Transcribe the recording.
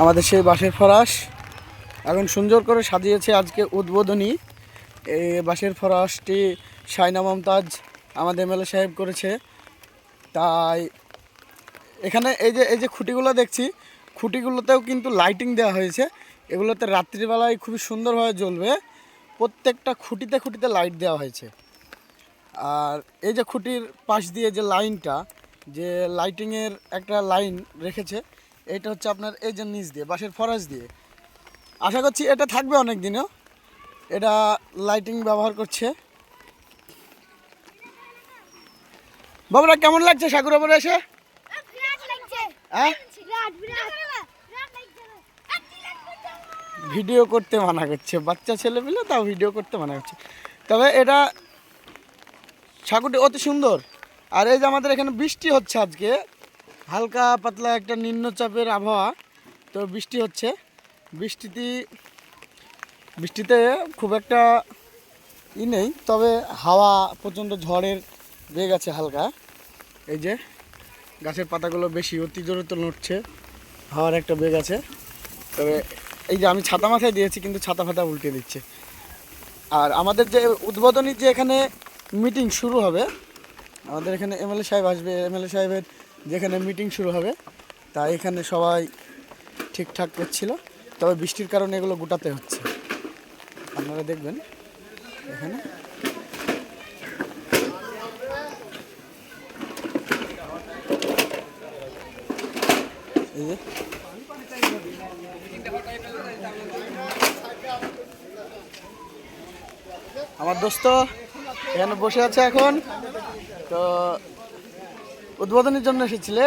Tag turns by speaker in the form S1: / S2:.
S1: আমাদের সেই বাঁশের ফরাস। এখন সুন্দর করে সাজিয়েছে আজকে উদ্বোধনী। এই বাঁশের ফরাসটি সাইনা মমতাজ আমাদের এমএলএ সাহেব করেছে। তাই এখানে এই যে এই যে খুঁটিগুলো দেখছি, খুঁটিগুলোতেও কিন্তু লাইটিং দেওয়া হয়েছে। এগুলোতে রাত্রিবেলায় খুবই সুন্দরভাবে জ্বলবে। প্রত্যেকটা খুঁটিতে খুঁটিতে লাইট দেওয়া হয়েছে। আর এই যে খুঁটির পাশ দিয়ে যে লাইনটা, যে লাইটিংয়ের একটা লাইন রেখেছে এটা হচ্ছে আপনার এই যে নিচ দিয়ে, বাঁশের ফরাস দিয়ে। আশা করছি এটা থাকবে অনেক দিনও এটা লাইটিং ব্যবহার করছে। বাবুরা, কেমন লাগছে সাগরপুরে এসে? হ্যাঁ? ভিডিও করতে মানা করছে। বাচ্চা ছেলে পেলে তাও ভিডিও করতে মানা করছে। তবে এটা সাঁকুটি অতি সুন্দর। আর এই যে আমাদের এখানে বৃষ্টি হচ্ছে আজকে হালকা পাতলা একটা নিম্নচাপের আবহাওয়া। তো বৃষ্টি হচ্ছে। বৃষ্টিতে বৃষ্টিতে খুব একটা ই নেই, তবে হাওয়া প্রচণ্ড ঝড়ের বেগ আছে হালকা। এই যে, গাছের পাতাগুলো বেশি অতি জোরে তো নড়ছে, হাওয়ার একটা বেগ আছে। তবে এই যে আমি ছাতা মাথায় দিয়েছি, কিন্তু ছাতা ফাতা উল্টে দিচ্ছে। আর আমাদের যে উদ্বোধনী যে এখানে মিটিং শুরু হবে, আমাদের এখানে এমএলএ সাহেব আসবে। এমএলএ সাহেবের যেখানে মিটিং শুরু হবে, তা এখানে সবাই ঠিকঠাক করছিল তবে বৃষ্টির কারণে এগুলো গোটাতে হচ্ছে। আপনারা দেখবেন এখানে। এই যে। আমার দোস্ত এখানে বসে আছে এখন। তো উদ্বোধনের জন্য এসেছিলে?